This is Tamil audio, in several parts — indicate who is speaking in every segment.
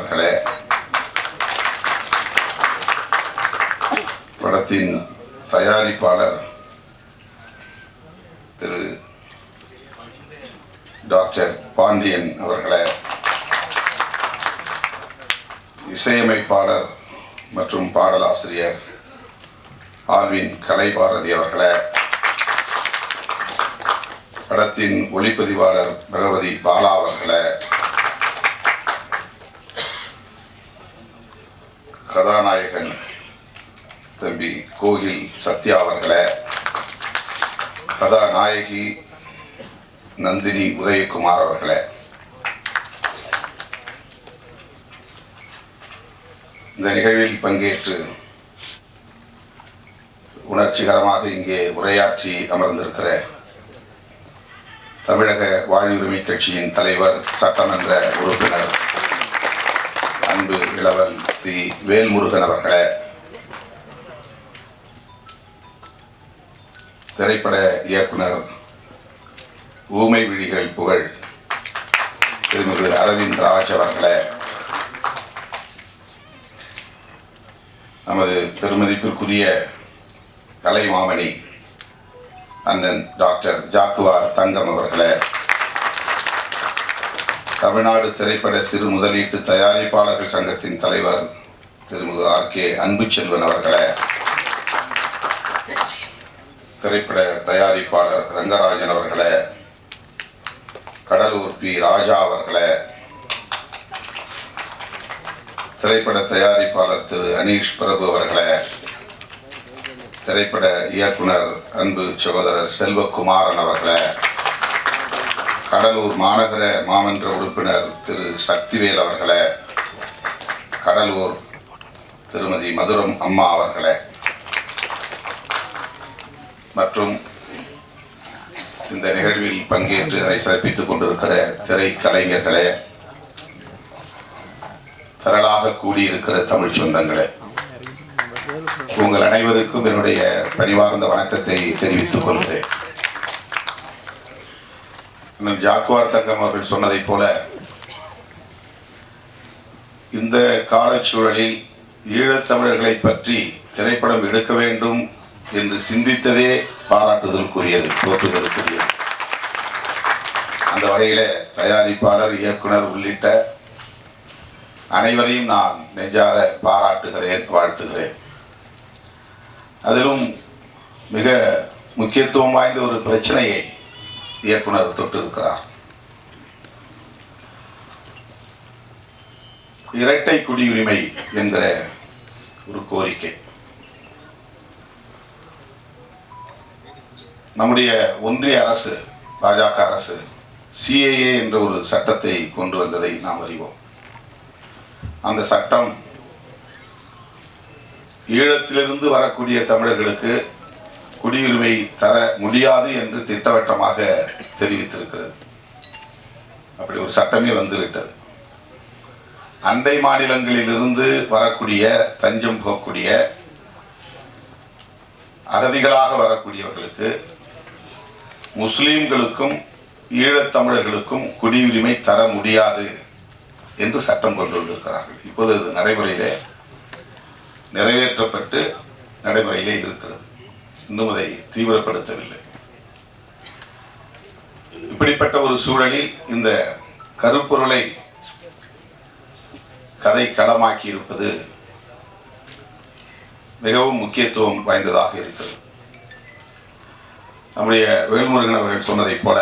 Speaker 1: அவர்களே. படத்தின் தயாரிப்பாளர் திரு டாக்டர் பாண்டியன் அவர்களே இசையமைப்பாளர் மற்றும் பாடலாசிரியர் ஆர்வின் கலைபாரதி அவர்களே படத்தின் ஒளிப்பதிவாளர் பகவதி பாலா அவர்களே கதாநாயகன் தம்பி கோகில் சத்யா அவர்களை கதாநாயகி நந்தினி உதயகுமார் அவர்களை. இந்த நிகழ்வில் பங்கேற்று உணர்ச்சிகரமாக இங்கே உரையாற்றி அமர்ந்திருக்கிற தமிழக வாழ்வுரிமை கட்சியின் தலைவர் சட்டமன்ற உறுப்பினர் அன்பு இளவல் தி வேல்முருகன் அவர்களே. திரைப்பட இயக்குனர் ஊமை விழிகள் புகழ் திருமிகு அரவிந்த் ராஜ் அவர்களே. நமது பெருமதிப்பிற்குரிய கலைமாமணி அண்ணன் டாக்டர் ஜாக்குவார் தங்கம் அவர்களே. தமிழ்நாடு திரைப்பட சிறு முதலீட்டு தயாரிப்பாளர்கள் சங்கத்தின் தலைவர் திருமதி ஆர். கே. அன்புச்செல்வன் அவர்களே. திரைப்பட தயாரிப்பாளர் ரங்கராஜன் அவர்களே. கடலூர் பி. ராஜா அவர்களே. திரைப்பட தயாரிப்பாளர் திரு. அனீஷ் பிரபு அவர்களே. திரைப்பட இயக்குனர் அன்பு சகோதரர் செல்வகுமாரன் அவர்களே. கடலூர் மாநகர மாமன்ற உறுப்பினர் திரு. சக்திவேல் அவர்களே கடலூர் திருமதி மதுரம் அம்மா அவர்களே மற்றும் இந்த நிகழ்வில் பங்கேற்று இதனை சிறப்பித்துக் கொண்டிருக்கிற திரைக்கலைஞர்களே திரளாக கூடியிருக்கிற தமிழ் சொந்தங்களே உங்கள் அனைவருக்கும் என்னுடைய பணிவார்ந்த வணக்கத்தை தெரிவித்துக் கொள்கிறேன். அண்ணன் ஜாக்குவார் தங்கம் அவர்கள் சொன்னதைப் போல இந்த காலச்சூழலில் ஈழத்தமிழர்களை பற்றி திரைப்படம் எடுக்க வேண்டும் என்று சிந்தித்ததே பாராட்டுதலுக்குரியது போற்றுதலுக்குரியது அந்த வகையில் தயாரிப்பாளர் இயக்குனர் உள்ளிட்ட அனைவரையும் நான் நெஞ்சார பாராட்டுகிறேன் வாழ்த்துகிறேன். அதிலும் மிக முக்கியத்துவம் வாய்ந்த ஒரு பிரச்சனையை இயக்குனர் தொட்டிருக்கிறார். இரட்டை குடியுரிமை என்கிற ஒரு கோரிக்கை. நம்முடைய ஒன்றிய அரசு பாஜக அரசு சிஏஏ என்ற ஒரு சட்டத்தை கொண்டு வந்ததை நாம் அறிவோம். அந்த சட்டம் ஈழத்திலிருந்து வரக்கூடிய தமிழர்களுக்கு குடியுரிமை தர முடியாது என்று திட்டவட்டமாக தெரிவித்திருக்கிறது. அப்படி ஒரு சட்டமே வந்துவிட்டது. அண்டை மாநிலங்களிலிருந்து வரக்கூடிய தஞ்சம் போகக்கூடிய அகதிகளாக வரக்கூடியவர்களுக்கு முஸ்லீம்களுக்கும் ஈழத்தமிழர்களுக்கும் குடியுரிமை தர முடியாது என்று சட்டம் கொண்டு வந்திருக்கிறார்கள். இப்போது அது நடைமுறையிலே நிறைவேற்றப்பட்டு நடைமுறையிலே இருக்கிறது. இன்னும் அதை தீவிரப்படுத்தவில்லை. இப்படிப்பட்ட ஒரு சூழலில் இந்த கருப்பொருளை கதை களமாக்கி இருப்பது மிகவும் முக்கியத்துவம் வாய்ந்ததாக இருக்கிறது. நம்முடைய வேல்முருகன் அவர்கள் சொன்னதைப் போல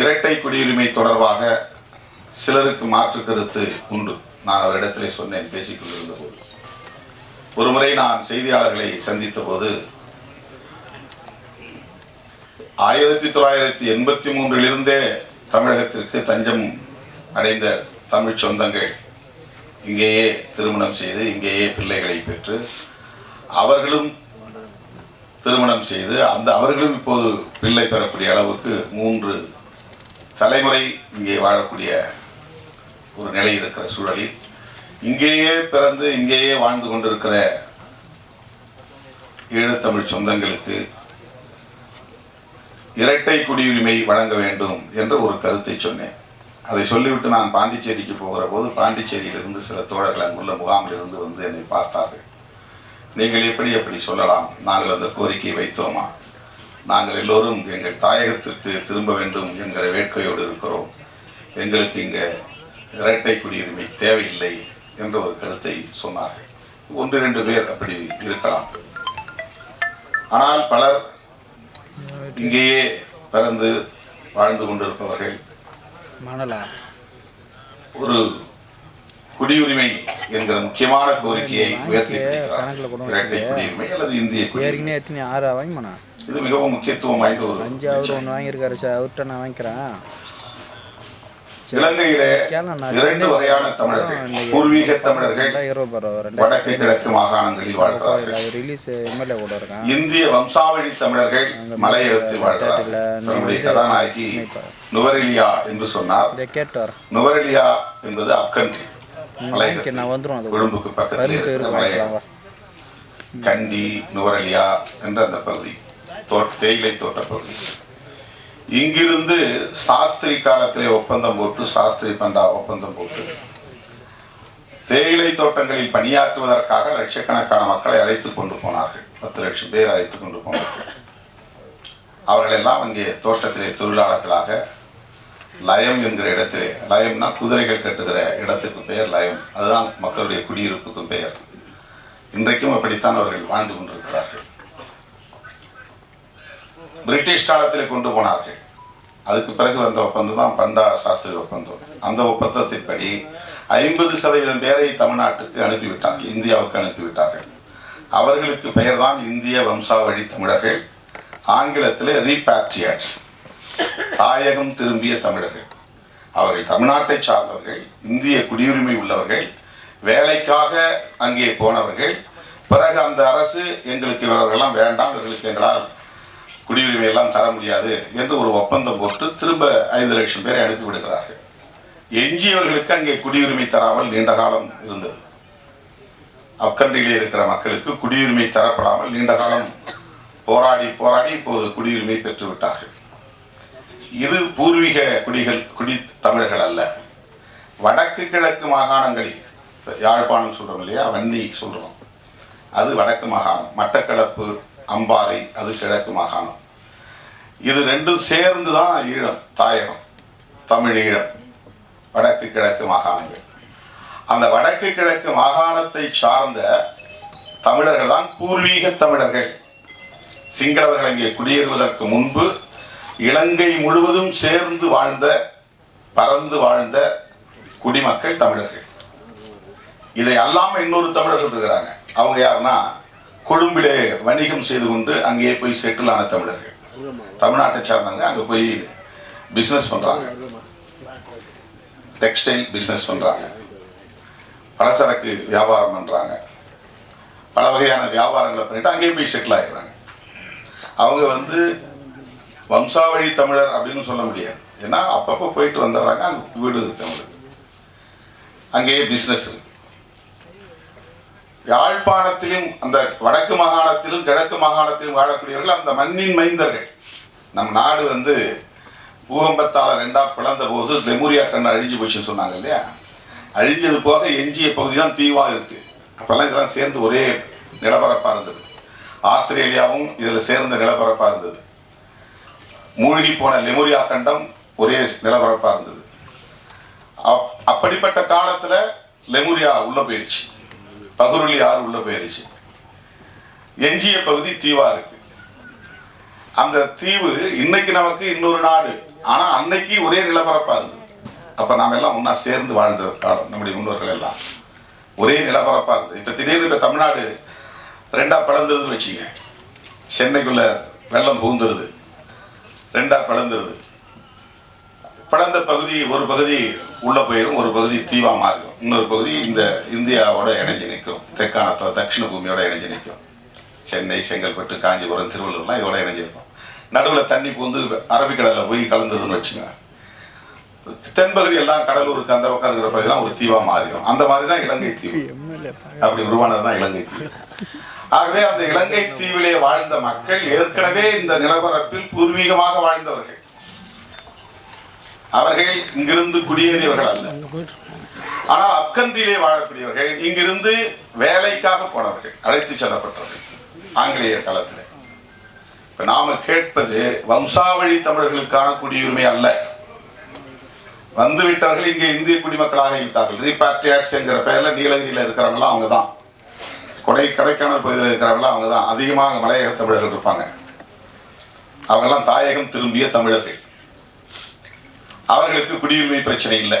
Speaker 1: இரட்டை குடியுரிமை தொடர்பாக சிலருக்கு மாற்று கருத்து உண்டு. நான் அவரிடத்திலே சொன்னேன் பேசிக்கொண்டிருந்த போது ஒரு முறை நான் செய்தியாளர்களை சந்தித்த போது ஆயிரத்தி தொள்ளாயிரத்தி எண்பத்தி மூன்றிலிருந்தே தமிழகத்திற்கு தஞ்சம் அடைந்த தமிழ் சொந்தங்கள் இங்கேயே திருமணம் செய்து இங்கேயே பிள்ளைகளை பெற்று அவர்களும் திருமணம் செய்து அந்த அவர்களும் இப்போது பிள்ளை பெறக்கூடிய அளவுக்கு மூன்று தலைமுறை இங்கே வாழக்கூடிய ஒரு நிலை இருக்கிற சூழலில் இங்கேயே பிறந்து இங்கேயே வாழ்ந்து கொண்டிருக்கிற ஈழத்தமிழ் சொந்தங்களுக்கு இரட்டை குடியுரிமை வழங்க வேண்டும் என்ற ஒரு கருத்தை சொன்னேன். அதை சொல்லிவிட்டு நான் பாண்டிச்சேரிக்கு போகிற போது பாண்டிச்சேரியிலிருந்து சில தோழர்கள் அங்குள்ள முகாமில் இருந்து வந்து என்னை பார்த்தார்கள். நீங்கள் எப்படி எப்படி சொல்லலாம்? நாங்கள் அந்த கோரிக்கையை வைத்தோமா? நாங்கள் எல்லோரும் எங்கள் தாயகத்திற்கு திரும்ப வேண்டும் என்கிற வேட்கையோடு இருக்கிறோம். எங்களுக்கு இங்கே இரட்டை குடியுரிமை தேவையில்லை. என்ற ஒரு கருத்தை சொன்னார்கள் ஒன்று ரெண்டு பேர் அப்படி இருக்கலாம். ஆனால் பலர் இங்கேயே பிறந்து வாழ்ந்து கொண்டிருப்பவர்கள் ஒரு குடியுரிமை என்கிற முக்கியமான கோரிக்கையை உயர்த்தி இரட்டை குடியுரிமை அல்லது இந்திய குடியுரிமை? இது மிகவும் முக்கியத்துவம் வாய்ந்த ஒரு
Speaker 2: அஞ்சு அவர்
Speaker 1: பிரச்சனை.
Speaker 2: ஒன்று வாங்கியிருக்காரு சார். அவர்கிட்ட நான் வாங்கிக்கிறேன்.
Speaker 1: இலங்கையிலே இரண்டு வகையான தமிழர்கள் பூர்வீக தமிழர்கள் வடக்கு கிழக்கு மாகாணங்களில் வாழ்கிறார்கள். இந்திய வம்சாவழி தமிழர்கள் மலையகத்தில் வாழ்கிறார்கள். தன்னுடைய கதாநாயகி நுவரெலியா என்று சொன்னார். நுவரெலியா என்பது அப்கண்ட்ரி மலையகத்தில் கொழும்புக்கு பக்கத்தில் இருக்கிற மலையகம் கண்டி நுவரெலியா என்ற அந்த பகுதி. தேயிலை தோட்ட பகுதி. இங்கிருந்து சாஸ்திரி காலத்திலே ஒப்பந்தம் போட்டு சாஸ்திரி பண்டா ஒப்பந்தம் போட்டு தேயிலை தோட்டங்களில் பணியாற்றுவதற்காக லட்சக்கணக்கான மக்களை அழைத்து கொண்டு போனார்கள். பத்து லட்சம் பேர் அழைத்து கொண்டு போனார்கள். அவர்கள் எல்லாம் அங்கே தோட்டத்திலே தொழிலாளர்களாக லயம் என்கிற இடத்திலே லயம்னா குதிரைகள் கட்டுகிற இடத்துக்கு பெயர் லயம். அதுதான் மக்களுடைய குடியிருப்புக்கும் பெயர். இன்றைக்கும் அப்படித்தான் அவர்கள் வாழ்ந்து கொண்டிருக்கிறார்கள். பிரிட்டிஷ் காலத்தில் கொண்டு போனார்கள். அதுக்கு பிறகு வந்த ஒப்பந்தம் தான் பண்டா சாஸ்திரி ஒப்பந்தம். அந்த ஒப்பந்தத்தின்படி ஐம்பது சதவீதம் பேரை தமிழ்நாட்டுக்கு அனுப்பிவிட்டார்கள் இந்தியாவுக்கு அனுப்பிவிட்டார்கள். அவர்களுக்கு பெயர் தான் இந்திய வம்சாவழி தமிழர்கள் ஆங்கிலத்தில் ரீபேட்ரியாட்ஸ் தாயகம் திரும்பிய தமிழர்கள். அவர்கள் தமிழ்நாட்டை சார்ந்தவர்கள் இந்திய குடியுரிமை உள்ளவர்கள் வேலைக்காக அங்கே போனவர்கள். பிறகு அந்த அரசு எங்களுக்கு இவர்களெல்லாம் வேண்டாம் இவர்களுக்கு எங்களால் குடியுரிமை எல்லாம் தர முடியாது என்று ஒரு ஒப்பந்தம் போட்டு திரும்ப ஐந்து லட்சம் பேரை அனுப்பி விடுகிறார்கள். எஞ்சியவர்களுக்கு அங்கே குடியுரிமை தராமல் நீண்ட காலம் இருந்தது. அப்கண்ட்ரியிலே இருக்கிற மக்களுக்கு குடியுரிமை தரப்படாமல் நீண்ட காலம் போராடி போராடி இப்போது குடியுரிமை பெற்று விட்டார்கள். இது பூர்வீக குடிகள் குடி தமிழர்கள் அல்ல. வடக்கு கிழக்கு மாகாணங்களில் யாழ்ப்பாணம் சொல்கிறோம் இல்லையா? வன்னி சொல்கிறோம் அது வடக்கு மாகாணம். மட்டக்களப்பு அம்பாறை அது கிழக்கு மாகாணம். இது ரெண்டும் சேர்ந்து தான் ஈழம் தாயகம் தமிழ் ஈழம். வடக்கு கிழக்கு மாகாணங்கள். அந்த வடக்கு கிழக்கு மாகாணத்தை சார்ந்த தமிழர்கள் தான் பூர்வீக தமிழர்கள். சிங்களவர்கள் இங்கே குடியேறுவதற்கு முன்பு இலங்கை முழுவதும் சேர்ந்து வாழ்ந்த பறந்து வாழ்ந்த குடிமக்கள் தமிழர்கள். இதை அல்லாமல் இன்னொரு தமிழர்கள் இருக்கிறாங்க. அவங்க யாருன்னா கொழும்பிலே வணிகம் செய்து கொண்டு அங்கேயே போய் செட்டில் ஆன தமிழர்கள். தமிழ்நாட்டை சார்ந்தவங்க அங்கே போய் பிஸ்னஸ் பண்ணுறாங்க டெக்ஸ்டைல் பிஸ்னஸ் பண்ணுறாங்க பலசரக்கு வியாபாரம் பண்ணுறாங்க பல வகையான வியாபாரங்களை பண்ணிட்டு அங்கேயே போய் செட்டில் ஆகிடுறாங்க அவங்க வந்து வம்சாவழி தமிழர் அப்படின்னு சொல்ல முடியாது. ஏன்னா அப்பப்போ போயிட்டு வந்துடுறாங்க அங்கே வீடு இருக்கு அவங்களுக்கு. அங்கேயே பிஸ்னஸ் இருக்கு. யாழ்ப்பாணத்திலும் அந்த வடக்கு மாகாணத்திலும் கிழக்கு மாகாணத்திலும் வாழக்கூடியவர்கள் அந்த மண்ணின் மைந்தர்கள். நம் நாடு வந்து பூகம்பத்தால் ரெண்டாக பிளந்த போது லெமுரியா கண்ணு அழிஞ்சு போச்சுன்னு சொன்னாங்க இல்லையா? அழிஞ்சது போக எஞ்சிய பகுதி தான் தீவாக இருக்கு. அப்போல்லாம் இதெல்லாம் சேர்ந்து ஒரே நிலப்பரப்பாக இருந்தது. ஆஸ்திரேலியாவும் இதில் சேர்ந்த நிலப்பரப்பாக இருந்தது. மூழ்கி போன லெமுரியா கண்டம் ஒரே நிலப்பரப்பாக இருந்தது. அப்- அப்படிப்பட்ட காலத்தில் லெமுரியா உள்ளே போயிருச்சு. பகுருளி ஆறு உள்ள போயிருச்சு. எஞ்சிய பகுதி தீவா இருக்கு. அந்த தீவு இன்னைக்கு நமக்கு இன்னொரு நாடு. ஆனா அன்னைக்கு ஒரே நிலப்பரப்பா இருந்தது. அப்ப நாம எல்லாம் ஒன்னா சேர்ந்து வாழ்ந்த காலம் நம்முடைய முன்னோர்கள் எல்லாம். ஒரே நிலப்பரப்பா இருந்தது. இப்ப திடீர்னு இப்ப தமிழ்நாடு ரெண்டா பிளந்துருதுன்னு வச்சுங்க சென்னைக்குள்ள வெள்ளம் பூந்துருது ரெண்டா பிளந்துருது பிளந்த பகுதி ஒரு பகுதி உள்ள போயிடும் ஒரு பகுதி தீவா மாறிடும் இன்னொரு பகுதி இந்த இந்தியாவோட இணைஞ்சு நிற்கும். தெற்கான தட்சிண பூமியோட இணைஞ்சு நிற்கும். சென்னை செங்கல்பட்டு காஞ்சிபுரம் திருவள்ளூர்லாம் இதோட இணைஞ்சிருக்கும் நடுவில் தண்ணி பூந்து அரபிக்கடலில் போய் கலந்ததுன்னு வச்சுங்க தென்பகுதி எல்லாம் கடலூருக்கு அந்த பக்கம் இருக்கிற பகுதி தான் ஒரு தீவா மாறிடும். அந்த மாதிரி தான் இலங்கை தீவு. அப்படி உருவானது தான் இலங்கை தீவு. ஆகவே அந்த இலங்கை தீவிலே வாழ்ந்த மக்கள் ஏற்கனவே இந்த நிலப்பரப்பில் பூர்வீகமாக வாழ்ந்தவர்கள். அவர்கள் இங்கிருந்து குடியேறியவர்கள் அல்ல. ஆனால் அப்கன்றிலே வாழக்கூடியவர்கள் இங்கிருந்து வேலைக்காக போனவர்கள் அழைத்து செல்லப்பட்டவர்கள் ஆங்கிலேயர் காலத்தில். இப்ப நாம கேட்பது வம்சாவழி தமிழர்களுக்கான குடியுரிமை அல்ல. வந்துவிட்டவர்கள் இங்கே இந்திய குடிமக்களாக விட்டார்கள் ரீபாட்ரியாட்ஸ் என்கிற பெயரில் நீலகிரியில இருக்கிறவங்களாம் அவங்க தான். கொடை கொடைக்கானல் பகுதியில் இருக்கிறவங்களாம் அவங்க தான். அதிகமாக மலையக தமிழர்கள் இருப்பாங்க. அவங்கெல்லாம் தாயகம் திரும்பிய தமிழர்கள். அவர்களுக்கு குடியுரிமை பிரச்சனை இல்லை.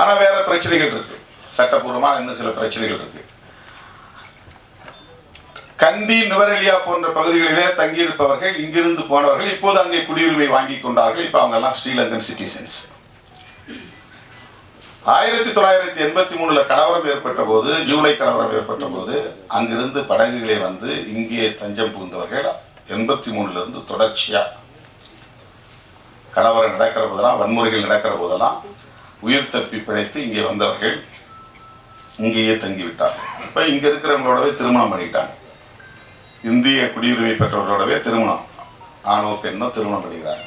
Speaker 1: ஆனால் வேற பிரச்சனைகள் இருக்கு. சட்டப்பூர்வமாக இன்னும் சில பிரச்சனைகள் இருக்கு. கண்டி நுவரெலியா போன்ற பகுதிகளிலே தங்கியிருப்பவர்கள் இங்கிருந்து போனவர்கள் இப்போது அங்கே குடியுரிமை வாங்கி கொண்டார்கள். இப்போ அவங்க எல்லாம் ஸ்ரீலங்கன் சிட்டிசன்ஸ். ஆயிரத்தி தொள்ளாயிரத்தி எண்பத்தி மூணுல கலவரம் ஏற்பட்ட போது ஜூலை கலவரம் ஏற்பட்ட போது அங்கிருந்து படகுகளே வந்து இங்கே தஞ்சம் புகுந்தவர்கள். எண்பத்தி மூணுல இருந்து தொடர்ச்சியாக கலவரம் நடக்கிற போதெல்லாம் வன்முறைகள் நடக்கிற போதெல்லாம் உயிர் தப்பி பிழைத்து இங்கே வந்தவர்கள் இங்கேயே தங்கிவிட்டார்கள். இப்போ இங்கே இருக்கிறவங்களோடவே திருமணம் பண்ணிட்டாங்க. இந்திய குடியுரிமை பெற்றவர்களோடவே திருமணம். ஆணோ பெண்ணோ திருமணம் பண்ணிக்கிறாங்க.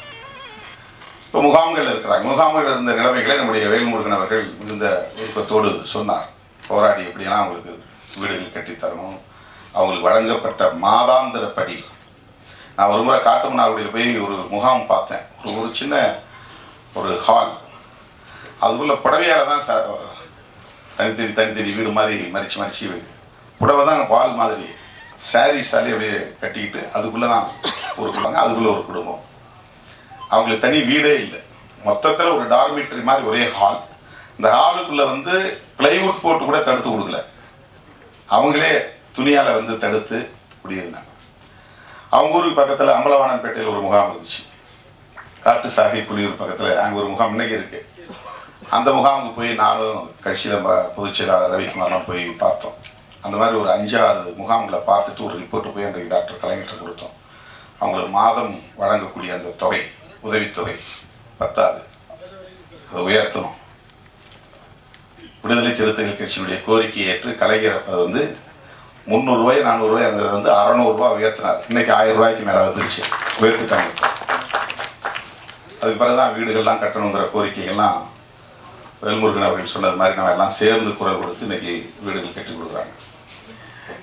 Speaker 1: இப்போ முகாம்கள் இருக்கிறாங்க. முகாம்கள் இருந்த நிலைமைகளை நம்முடைய வேல்முருகன் அவர்கள் மிகுந்த விருப்பத்தோடு சொன்னார். போராடி எப்படியெல்லாம் அவங்களுக்கு வீடுகள் கட்டித்தரணும் அவங்களுக்கு வழங்கப்பட்ட மாதாந்திர படி நான் ஒரு முறை காட்டுமன்னார்குடியில் போய் ஒரு முகாம் பார்த்தேன். ஒரு ஒரு சின்ன ஒரு ஹால் அதுக்குள்ளே புடவையால் தான் ச தனித்தனி தனித்தனி வீடு மாதிரி மறிச்சு மறிச்சு புடவை தான் ஹால் மாதிரி சாரீஸாலே அப்படியே கட்டிக்கிட்டு அதுக்குள்ளே தான் ஒரு குடும்பம் அதுக்குள்ளே ஒரு குடும்பம். அவங்களுக்கு தனி வீடே இல்லை. மொத்தத்தில் ஒரு டார்மிட்ரி மாதிரி ஒரே ஹால் இந்த ஹாலுக்குள்ளே வந்து பிளைவுட் போட்டு கூட தடுத்து கொடுக்கல. அவங்களே துணியால் வந்து தடுத்து குடியிருந்தாங்க. அவங்க ஊருக்கு பக்கத்தில் அம்பலவாணன்பேட்டையில் ஒரு முகாம் இருந்துச்சு. காட்டு சாகி புலியூர் பக்கத்தில் அங்கே ஒரு முகாம் இன்னைக்கு இருக்கு. அந்த முகாமுக்கு போய் நானும் கட்சியில் பொதுச் செயலாளர் ரவிக்குமார்லாம் போய் பார்த்தோம். அந்த மாதிரி ஒரு அஞ்சாறு முகாம்களை பார்த்துட்டு ஒரு ரிப்போர்ட் போய் அன்றைக்கு டாக்டர் கலைஞர்கிட்ட கொடுத்தோம். அவங்களுக்கு மாதம் வழங்கக்கூடிய அந்த தொகை உதவித்தொகை பத்தாது. அதை உயர்த்தணும். விடுதலை சிறுத்தைகள் கட்சியினுடைய கோரிக்கையை ஏற்று கலைஞர் அது வந்து முந்நூறுரூவாய் நானூறுரூவாய் இருந்தது வந்து அறநூறுரூவா உயர்த்தினார். இன்னைக்கு ஆயிரம் ரூபாய்க்கு மேலே வந்துருச்சு. உயர்த்திட்டாங்க. இப்போ. அதுக்கு பிறகுதான் வீடுகள்லாம் கட்டணுங்கிற கோரிக்கைகள்லாம் வேல்முருகன் அவர்கள் சொன்னது மாதிரி நம்ம எல்லாம் சேர்ந்து குரல் கொடுத்து இன்னைக்கு வீடுகள் கட்டி கொடுக்குறாங்க.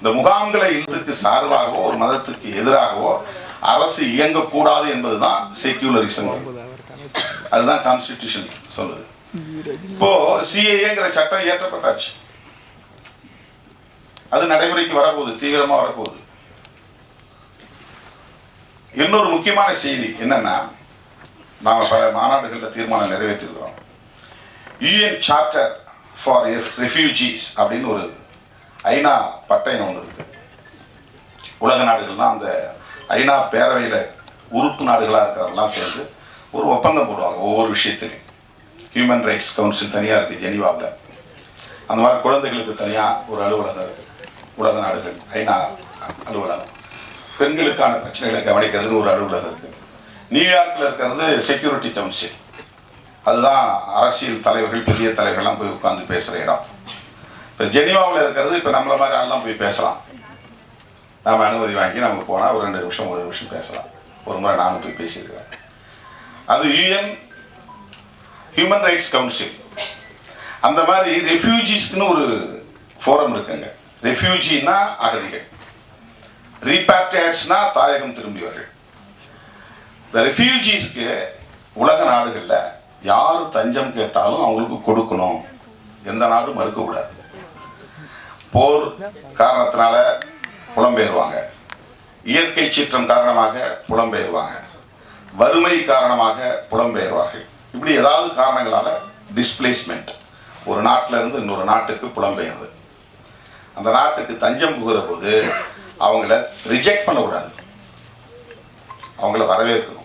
Speaker 1: இந்த முகாம்களை இதுக்கு சார்பாகவோ ஒரு மதத்துக்கு எதிராகவோ அரசு இயங்கக்கூடாது என்பதுதான் செக்யூலரிசம் அதுதான் கான்ஸ்டிடியூஷன் சொல்லுது. இப்போ சிஏங்கிற சட்டம் இயற்றப்பட்டாச்சு. அது நடைமுறைக்கு வரப்போகுது தீவிரமா வரப்போகுது. இன்னொரு முக்கியமான செய்தி என்னன்னா நாம் பல மாநாடுகளில் தீர்மானம் நிறைவேற்றிருக்கிறோம். யூஎன் சார்ட்டர் ஃபார் ரெஃப்யூஜிஸ் அப்படின்னு ஒரு ஐநா பட்டயம் ஒன்று இருக்கு. உலக நாடுகள்லாம் அந்த ஐநா பேரவையில் உறுப்பு நாடுகளாக இருக்கிறவங்களாம் சேர்ந்து ஒரு ஒப்பந்தம் போடுவாங்க ஒவ்வொரு விஷயத்துலையும். ஹியூமன் ரைட்ஸ் கவுன்சில் தனியாக இருக்குது ஜெனிவாவில். அந்த மாதிரி குழந்தைகளுக்கு தனியாக ஒரு அலுவலகம் இருக்குது உலக நாடுகள் ஐநா அலுவலகம். பெண்களுக்கான பிரச்சனைகளை கவனிக்கிறதுன்னு ஒரு அலுவலகம் இருக்குது நியூயார்க்கில் இருக்கிறது செக்யூரிட்டி கவுன்சில் அதுதான் அரசியல் தலைவர்கள் பெரிய தலைவர்கள்லாம் போய் உட்கார்ந்து பேசுகிற இடம். இப்போ ஜெனிவாவில் இருக்கிறது இப்போ நம்மளை மாதிரி ஆள்லாம் போய் பேசலாம். நாம் அனுமதி வாங்கி நம்ம போனால் ஒரு ரெண்டு நிமிஷம் ஒரு நிமிஷம் பேசலாம். ஒரு முறை நானும் போய் பேசியிருக்கிறேன். அது யூஎன் ஹியூமன் ரைட்ஸ் கவுன்சில் அந்த மாதிரி ரெஃப்யூஜிஸ்க்குன்னு ஒரு ஃபோரம் இருக்குங்க. ரெஃப்யூஜின்னா அகதிகள். ரீபாட்ரியாட்ஸ்னா தாயகம் திரும்பியவர்கள். இந்த ரெஃப்யூஜிஸ்க்கு உலக நாடுகளில் யார் தஞ்சம் கேட்டாலும் அவங்களுக்கு கொடுக்கணும். எந்த நாடும் மறுக்கக்கூடாது. போர் காரணத்தினால புலம்பெயர்வாங்க. இயற்கை சீற்றம் காரணமாக புலம்பெயர்வாங்க. வறுமை காரணமாக புலம்பெயர்வார்கள். இப்படி ஏதாவது காரணங்களால் டிஸ்பிளேஸ்மெண்ட் ஒரு நாட்டிலிருந்து இன்னொரு நாட்டுக்கு புலம்பெயர்ந்து அந்த நாட்டுக்கு தஞ்சம் புகிற போது அவங்கள ரிஜெக்ட் பண்ணக்கூடாது. அவங்கள வரவேற்கணும்.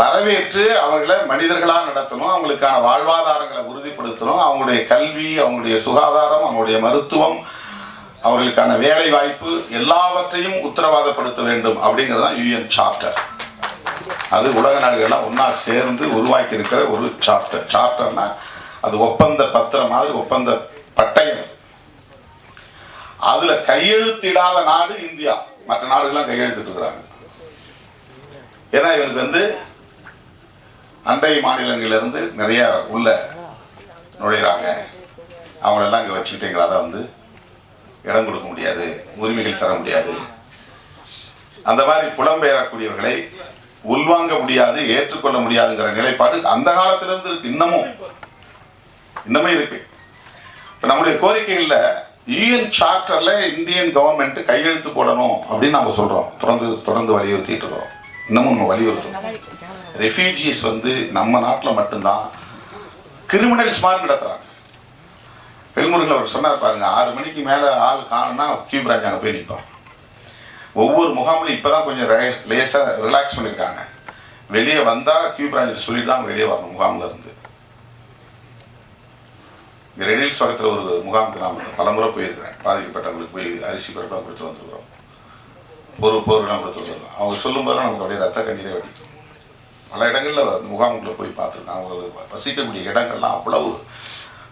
Speaker 1: வரவேற்று அவர்களை மனிதர்களாக நடத்தணும் அவங்களுக்கான வாழ்வாதாரங்களை உறுதிப்படுத்தணும் அவங்களுடைய கல்வி அவங்களுடைய சுகாதாரம் அவங்களுடைய மருத்துவம் அவர்களுக்கான வேலை வாய்ப்பு எல்லாவற்றையும் உத்தரவாதப்படுத்த வேண்டும் அப்படிங்கிறது தான் யூஎன் சார்ட்டர் அது உலக நாடுகள்லாம் ஒன்றா சேர்ந்து உருவாக்கி இருக்கிற ஒரு சார்ட்டர் சார்ட்டர்னா அது ஒப்பந்த பத்திரம் மாதிரி ஒப்பந்த பட்டயம். அதுல கையெழுத்திடாத நாடு இந்தியா. மற்ற நாடுகள்லாம் கையெழுத்திட்டு இருக்கிறாங்க. ஏன்னா இவருக்கு வந்து அண்டை மாநிலங்களிலிருந்து நிறைய உள்ள நுழையிறாங்க. அவங்களெல்லாம் இங்கே வச்சுக்கிட்டு எங்களால் வந்து இடம் கொடுக்க முடியாது உரிமைகள் தர முடியாது. அந்த மாதிரி புலம்பெயரக்கூடியவர்களை உள்வாங்க முடியாது ஏற்றுக்கொள்ள முடியாதுங்கிற நிலைப்பாடு அந்த காலத்திலிருந்து இருக்கு. இன்னமும். இன்னமே இருக்கு. இப்போ நம்முடைய கோரிக்கைகளில் யூஎன் சார்ட்டரில் இந்தியன் கவர்மெண்ட் கையெழுத்து போடணும் அப்படின்னு நம்ம சொல்கிறோம் தொடர்ந்து தொடர்ந்து வலியுறுத்திட்டு இருக்கிறோம். இன்னமும் நம்ம வலியுறுத்துறோம். ரெஃப்யூஜிஸ் வந்து நம்ம நாட்டில் மட்டும்தான் கிரிமினல்ஸ் மாதிரி நடத்துகிறாங்க வெல்முருகன் அவர் சொன்னார் பாருங்கள் ஆறு மணிக்கு மேலே ஆள் காணும்னா கியூ பிரான்ச் அங்கே போய் நிற்பான் ஒவ்வொரு முகாம்லையும் இப்போ தான் கொஞ்சம் லேசாக ரிலாக்ஸ் பண்ணியிருக்காங்க வெளியே வந்தால் கியூ பிரான்ச் சொல்லிட்டு தான் வெளியே வரணும் முகாமில் இருந்து. இங்கே ரெடில்ஸ் பக்கத்தில் ஒரு முகாமுக்கு நான் பலமுறை போயிருக்கிறேன். பாதிக்கப்பட்டவங்களுக்கு போய் அரிசி பரப்பாக கொடுத்து வந்துருக்குறோம். பொருள் பொருள்லாம் கொடுத்து வந்துருக்கோம் அவங்க சொல்லும்போது நமக்கு அப்படியே ரத்த கண்ணீரே வடிக்கும். பல இடங்களில் முகாமுக்குள்ளே போய் பார்த்துருக்கேன். அவங்க வசிக்கக்கூடிய இடங்கள்லாம் அவ்வளவு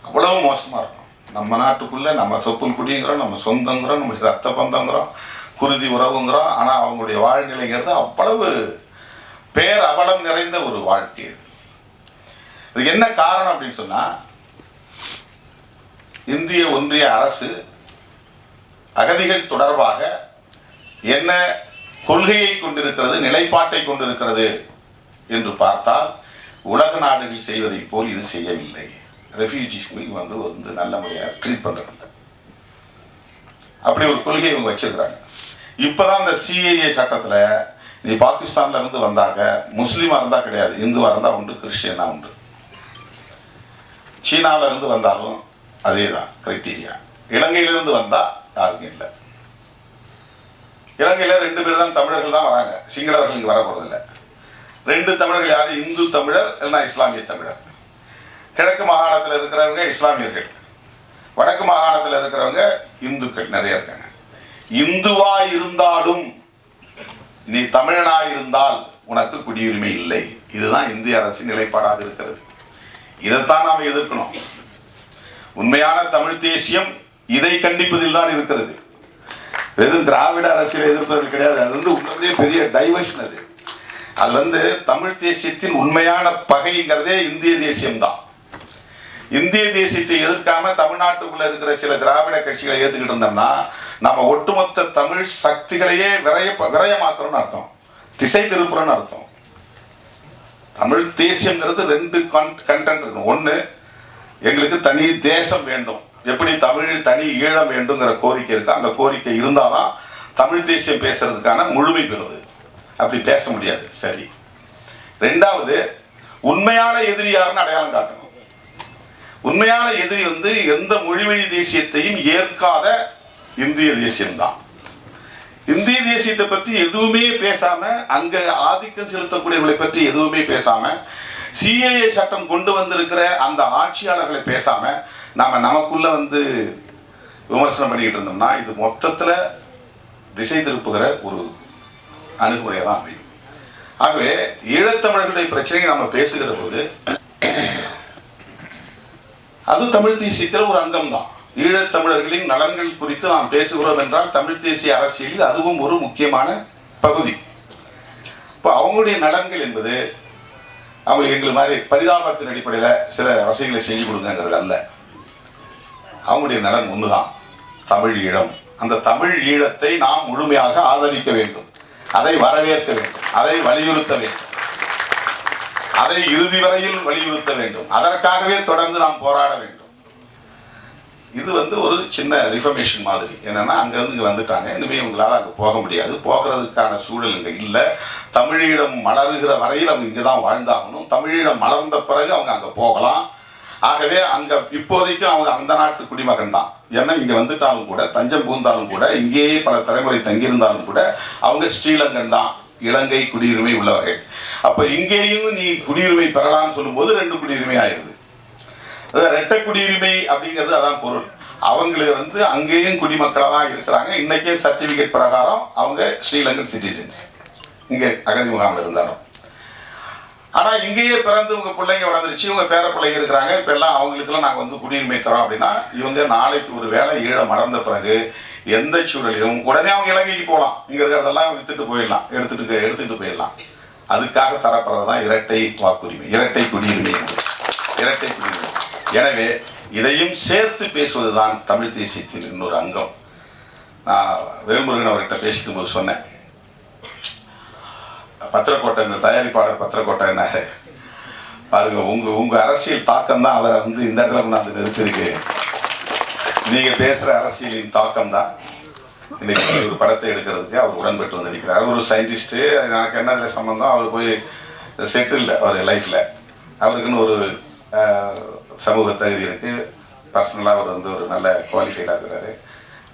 Speaker 1: அவ்வளவு மோசமாக இருக்கும். நம்ம நாட்டுக்குள்ளே நம்ம சொப்புன் குடிங்கிறோம் நம்ம சொந்தங்கிறோம் நம்ம ரத்த பந்தங்கிறோம் குருதி உறவுங்கிறோம். ஆனால் அவங்களுடைய வாழ்நிலைங்கிறது அவ்வளவு பேர் அவலம் நிறைந்த ஒரு வாழ்க்கை இது இதுக்கு என்ன காரணம் அப்படின்னு சொன்னால் இந்திய ஒன்றிய அரசு அகதிகள் தொடர்பாக என்ன கொள்கையை கொண்டிருக்கிறது நிலைப்பாட்டை கொண்டிருக்கிறது என்று பார்த்தால் உலக நாடுகள் செய்வதைப் போல் இது செய்யவில்லை. ரெஃப்யூஜிஸ்க்கு வந்து வந்து நல்ல முறையாக ட்ரீட் பண்ணுறதில்ல அப்படி ஒரு கொள்கையை இவங்க இப்போ தான் இந்த சிஏஏ சட்டத்தில் நீ பாகிஸ்தானில் இருந்து வந்தாங்க முஸ்லீமாக இருந்தால் கிடையாது இந்துவாக இருந்தால் உண்டு கிறிஸ்டியனாக உண்டு. சீனாவிலேருந்து இருந்து வந்தாலும் அதே தான் கிரைட்டீரியா இலங்கையிலிருந்து வந்தால் யாருக்கும் இல்லை. இலங்கையில் ரெண்டு பேர் தான் தமிழர்கள் தான் வராங்க. சிங்களவர்கள் இங்கே வர போகிறதில்ல ரெண்டு தமிழர்கள் யார்? இந்து தமிழர் இல்லைன்னா இஸ்லாமிய தமிழர். கிழக்கு மாகாணத்தில் இருக்கிறவங்க இஸ்லாமியர்கள். வடக்கு மாகாணத்தில் இருக்கிறவங்க இந்துக்கள் நிறைய இருக்காங்க. இந்துவா இருந்தாலும் நீ தமிழனா இருந்தால் உனக்கு குடியுரிமை இல்லை. இதுதான் இந்திய அரசின் நிலைப்பாடாக இருக்கிறது. இதைத்தான் நாம் எதிர்க்கணும். உண்மையான தமிழ் தேசியம் இதை கண்டிப்பதில் தான் இருக்கிறது. வெறும் திராவிட அரசியலை எதிர்ப்பது கிடையாது. அது வந்து உண்மையிலேயே பெரிய டைவர்ஷன் அது. அது வந்து தமிழ் தேசியத்தின் உண்மையான பகைங்கிறதே இந்திய தேசியம்தான் இந்திய தேசியத்தை எதிர்க்காம தமிழ்நாட்டுக்குள்ள இருக்கிற சில திராவிட கட்சிகளை ஏற்றுக்கிட்டு இருந்தோம்னா நம்ம ஒட்டுமொத்த தமிழ் சக்திகளையே விரைய விரயமாக்குறோம்னு அர்த்தம். திசை திருப்புறோம்னு அர்த்தம். தமிழ் தேசியங்கிறது ரெண்டு கண்டென்ட் இருக்கும் ஒன்று எங்களுக்கு தனி தேசம் வேண்டும். எப்படி தமிழ் தனி ஈழம் வேண்டுங்கிற கோரிக்கை இருக்கா அந்த கோரிக்கை இருந்தால்தான் தமிழ் தேசியம் பேசுறதுக்கான முழுமை பெறுது. அப்படி பேச முடியாது. சரி. ரெண்டாவது உண்மையான எதிரி யாருன்னு அடையாளம் காட்டணும். உண்மையான எதிரி வந்து எந்த மொழிவழி தேசியத்தையும் ஏற்காத இந்திய தேசியம்தான். இந்திய தேசியத்தை பற்றி எதுவுமே பேசாம அங்க ஆதிக்கம் செலுத்தக்கூடியவர்களை பற்றி எதுவுமே பேசாம சிஏஏ சட்டம் கொண்டு வந்திருக்கிற அந்த ஆட்சியாளர்களை பேசாம நாம நமக்குள்ள வந்து விமர்சனம் பண்ணிக்கிட்டு இருந்தோம்னா இது மொத்தத்தில் திசை திருப்புகிற ஒரு அணுகுமுறையாக தான் அமையும். ஆகவே ஈழத்தமிழர்களுடைய பிரச்சனையை நம்ம பேசுகிற போது அது தமிழ் தேசியத்தில் ஒரு அங்கம்தான். ஈழத்தமிழர்களின் நலன்கள் குறித்து நாம் பேசுகிறோம் என்றால் தமிழ் தேசிய அரசியலில் அதுவும் ஒரு முக்கியமான பகுதி. இப்போ அவங்களுடைய நலன்கள் என்பது அவங்களுக்கு எங்கள் மாதிரி பரிதாபத்தின் அடிப்படையில் சில வசதிகளை செஞ்சு கொடுங்கிறது அல்ல. அவங்களுடைய நலன் ஒண்ணுதான். தமிழ் ஈழம். அந்த தமிழ் ஈழத்தை நாம் முழுமையாக ஆதரிக்க வேண்டும். அதை வரவேற்க வேண்டும். அதை வலியுறுத்த வேண்டும். அதை இறுதி வரையில் வலியுறுத்த வேண்டும். அதற்காகவே தொடர்ந்து நாம் போராட வேண்டும். இது வந்து ஒரு சின்ன ரிஃபர்மேஷன் மாதிரி. என்னென்னா அங்கேருந்து இங்கே வந்துட்டாங்க. இனிமேல் இவங்களால் அங்கே போக முடியாது. போகிறதுக்கான சூழல் இங்கே இல்லை. தமிழீழம் மலருகிற வரையில் அவங்க இங்கே தான் வாழ்ந்தாகணும். தமிழீழம் மலர்ந்த பிறகு அவங்க அங்கே போகலாம். ஆகவே அங்கே இப்போதைக்கும் அவங்க அந்த நாட்டு குடிமகன் தான். ஏன்னா இங்கே வந்துட்டாலும் கூட தஞ்சம் புகுந்தாலும் கூட இங்கேயே பல தலைமுறை தங்கியிருந்தாலும் கூட அவங்க ஸ்ரீலங்கன் தான். இலங்கை குடியுரிமை உள்ளவர்கள். அப்போ இங்கேயும் நீ குடியுரிமை பெறலாம்னு சொல்லும்போது ரெண்டு குடியுரிமை ஆயிடுது. அதாவது இரட்டை குடியுரிமை அப்படிங்கிறது அதான் பொருள். அவங்களுக்கு வந்து அங்கேயும் குடிமக்களாக தான் இருக்கிறாங்க. இன்றைக்கே சர்டிஃபிகேட் பிரகாரம் அவங்க ஸ்ரீலங்கன் சிட்டிசன்ஸ் இங்கே அகதி முகாமில் இருந்தாலும். ஆனால் இங்கேயே பிறந்து உங்கள் பிள்ளைங்க வளர்ந்துருச்சு உங்கள் பேர பிள்ளைங்க இருக்கிறாங்க. இப்போ எல்லாம் அவங்களுக்குலாம் நாங்கள் வந்து குடியுரிமை தரோம் அப்படின்னா இவங்க நாளைக்கு ஒரு வேலை ஈழ மறந்த பிறகு எந்த சூழலையும் உடனே அவங்க இலங்கைக்கு போகலாம். இங்கே இருக்கிறதெல்லாம் வித்துட்டு போயிடலாம். எடுத்துட்டு எடுத்துகிட்டு போயிடலாம். அதுக்காக தரப்படுறது தான் இரட்டை வாக்குரிமை இரட்டை குடியுரிமை. இரட்டை குடியுரிமை. எனவே இதையும் சேர்த்து பேசுவதுதான் தமிழ் தேசியத்தின் இன்னொரு அங்கம். நான் வேல்முருகன் அவர்கிட்ட பேசிக்கும் போது சொன்னேன். பத்திரக்கோட்டை இந்த தயாரிப்பாளர் பத்திரக்கோட்டை என்ன பாருங்க உங்க உங்க அரசியல் தாக்கம் தான் அவரை வந்து இந்த இடத்துல கொண்டாந்து நிறுத்திருக்கு நீங்க பேசுற அரசியலின் தாக்கம் தான் இன்னைக்கு ஒரு படத்தை எடுக்கிறதுக்கு அவர் உடன்பட்டு வந்து நிற்கிறார் ஒரு சயின்டிஸ்ட்டு எனக்கு என்ன இதுல சம்மந்தம் அவர் போய் செட்டில் அவர் லைஃப்பில் அவருக்குன்னு ஒரு சமூக தகுதி இருக்குது பர்சனலாக அவர் வந்து ஒரு நல்ல குவாலிஃபைடாக இருக்கிறாரு.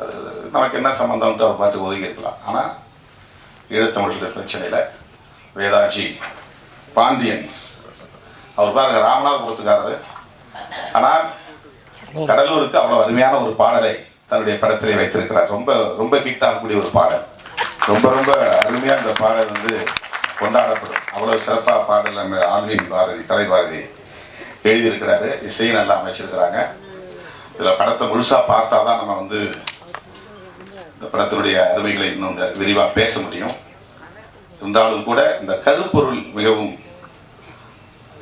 Speaker 1: அது நமக்கு என்ன சம்மந்தம்ட்டு அவர் பாட்டுக்கு ஒதுங்கி இருக்கலாம். ஆனால் ஈழத்தமிழர்கள் பிரச்சனையில் வேதாஜி பாண்டியன் அவர் பாருங்க ராமநாதபுரத்துக்காரரு. ஆனால் கடலூருக்கு அவ்வளோ அருமையான ஒரு பாடலை தன்னுடைய படத்திலே வைத்திருக்கிறார். ரொம்ப ரொம்ப ஹிட் ஆகக்கூடிய ஒரு பாடல். ரொம்ப ரொம்ப அருமையாக அந்த பாடல் வந்து கொண்டாடப்படும். அவ்வளோ சிறப்பாக பாடல் நம்ம ஆல்வின் பாரதி கலை பாரதி எழுதியிருக்கிறாரு. இசையும் நல்லா அமைச்சிருக்கிறாங்க. இதில் படத்தை முழுசாக பார்த்தா தான் நம்ம வந்து இந்த படத்தினுடைய அருமைகளை இன்னும் விரிவாக பேச முடியும். இருந்தாலும் கூட இந்த கருப்பொருள் மிகவும்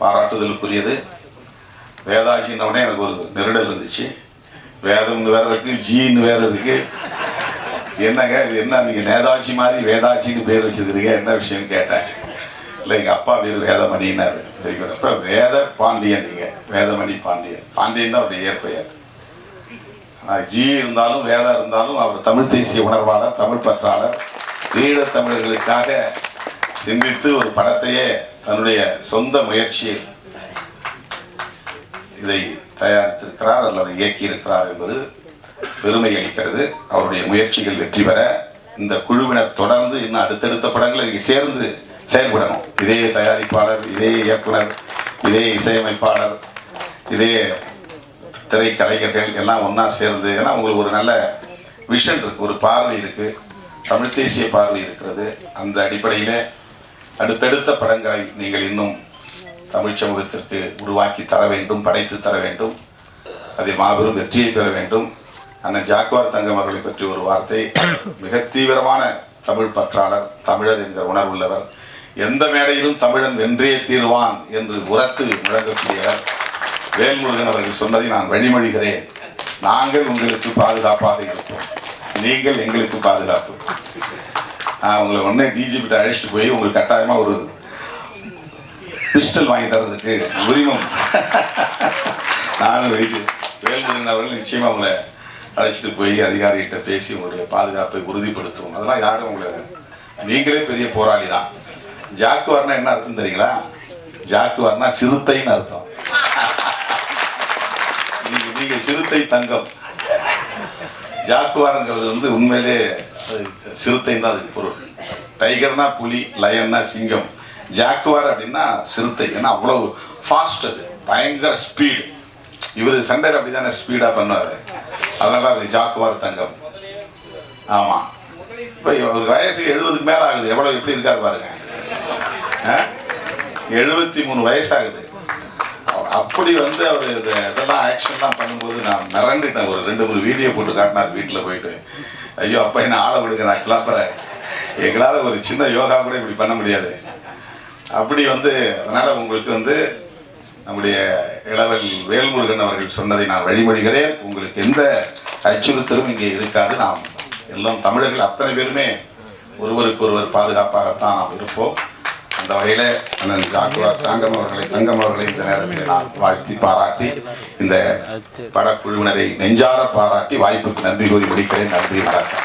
Speaker 1: பாராட்டுதலுக்குரியது. வேதாஜின்ன உடனே எனக்கு ஒரு நெருடல் இருந்துச்சு. வேதம்னு வேற இருக்கு ஜீன்னு வேற இருக்குது என்னங்க இது என்ன நீங்கள் நேதாஜி மாதிரி வேதாஜின்னு பேர் வச்சிருக்கிறீங்க என்ன விஷயம்னு கேட்டேன். இல்லை எங்கள் அப்பா பேர் வேதமணின்னாரு. சரி அப்போ வேத பாண்டியன் நீங்கள் வேதமணி பாண்டியன். பாண்டியன் தான் அவருடைய இயற்பெயர். ஜி இருந்தாலும் வேதா இருந்தாலும் அவர் தமிழ் தேசிய உணர்வாளர் தமிழ் பற்றாளர் ஈழத் தமிழர்களுக்காக சிந்தித்து ஒரு படத்தையே தன்னுடைய சொந்த முயற்சியில் இதை தயாரித்திருக்கிறார் அல்லது இயக்கியிருக்கிறார் என்பது பெருமை அளிக்கிறது. அவருடைய முயற்சிகள் வெற்றி பெற இந்த குழுவினர் தொடர்ந்து இன்னும் அடுத்தடுத்த படங்களை நீங்க சேர்ந்து செயல்படணும். இதே தயாரிப்பாளர் இதே இயக்குனர் இதே இசையமைப்பாளர் இதே திரைக்கலைஞர்கள் எல்லாம் ஒன்றா சேர்ந்து ஏன்னா உங்களுக்கு ஒரு நல்ல விஷன் இருக்குது ஒரு பார்வை இருக்குது தமிழ் தேசிய பார்வை இருக்கிறது. அந்த அடிப்படையில் அடுத்தடுத்த படங்களை நீங்கள் இன்னும் தமிழ் சமூகத்திற்கு உருவாக்கி தர வேண்டும் படைத்து தர வேண்டும். அதை மாபெரும் வெற்றியை பெற வேண்டும். அண்ணன் ஜாக்குவார் தங்கம் அவர்களை பற்றி ஒரு வார்த்தை. மிக தீவிரமான தமிழ் பற்றாளர் தமிழர் என்கிற உணர்வுள்ளவர். எந்த மேடையிலும் தமிழன் வென்றே தீர்வான் என்று உரத்து முழங்கக்கூடிய வேல்முருகன் அவர்கள் சொன்னதை நான் வழிமொழிகிறேன். நாங்கள் உங்களுக்கு பாதுகாப்பாக இருப்போம். நீங்கள் எங்களுக்கு பாதுகாப்பு. நான் உங்களை உடனே டிஜிபிட்ட அழைச்சிட்டு போய் உங்களுக்கு கட்டாயமாக ஒரு பிஸ்டல் வாங்கி தர்றதுக்கு உரிமம். நானும் வைத்து வேல்முருகன் அவர்கள் நிச்சயமாக உங்களை அழைச்சிட்டு போய் அதிகாரிகிட்ட பேசி உங்களுடைய பாதுகாப்பை உறுதிப்படுத்துவோம். அதெல்லாம் யாரும் உங்களை நீங்களே பெரிய போராளி தான் ஜாக்குவார்னா என்ன அர்த்தம் தெரியுங்களா? ஜாக்குவார்னா சிறுத்தைன்னு அர்த்தம். நீங்க நீங்க சிறுத்தை தங்கம். ஜாக்குவாருங்கிறது வந்து உண்மையிலே அது தான் அதுக்கு பொருள். டைகர்னா புலி லயன்னா சிங்கம். ஜாக்குவார் அப்படின்னா சிறுத்தை. ஏன்னா அவ்வளோ ஃபாஸ்ட் அது. பயங்கர ஸ்பீடு இவர் சண்டையர் அப்படி தானே ஸ்பீடாக பண்ணுவார். அதனால அவர் ஜாக்குவார் தங்கம். ஆமாம் இப்போ ஒரு வயசு எழுபதுக்கு மேலே ஆகுது. எவ்வளோ எப்படி இருக்கார் பாருங்க. எழுபத்தி மூணு வயசாகுது. அப்படி வந்து அவர் இந்த இதெல்லாம் ஆக்ஷன்லாம் பண்ணும்போது நான் மிரண்டுட்டேன். ஒரு ரெண்டு மூணு வீடியோ போட்டு காட்டினார் வீட்டில் போயிட்டு. ஐயோ அப்பா என்ன ஆளை விடுங்க நான் கிளப்புறேன் எங்களால் ஒரு சின்ன யோகா கூட இப்படி பண்ண முடியாது. அப்படி வந்து அதனால் உங்களுக்கு வந்து நம்முடைய இளவல் வேல்முருகன் அவர்கள் சொன்னதை நான் வழிமொழிகிறேன் உங்களுக்கு எந்த அச்சுறுத்தலும் இங்கே இருக்காது. நாம் எல்லாம் தமிழர்கள் அத்தனை பேருமே ஒருவருக்கு ஒருவர் பாதுகாப்பாகத்தான் நாம் இருப்போம். அந்த வகையில் அண்ணன் ஜாக்குவா தங்கம் அவர்களை தங்கம் அவர்களை இந்த நேரத்தில் நான் வாழ்த்தி பாராட்டி இந்த படக்குழுவினரை நெஞ்சார பாராட்டி வாய்ப்புக்கு நன்றி கூறி முடிக்கிறேன். நன்றி வணக்கம்.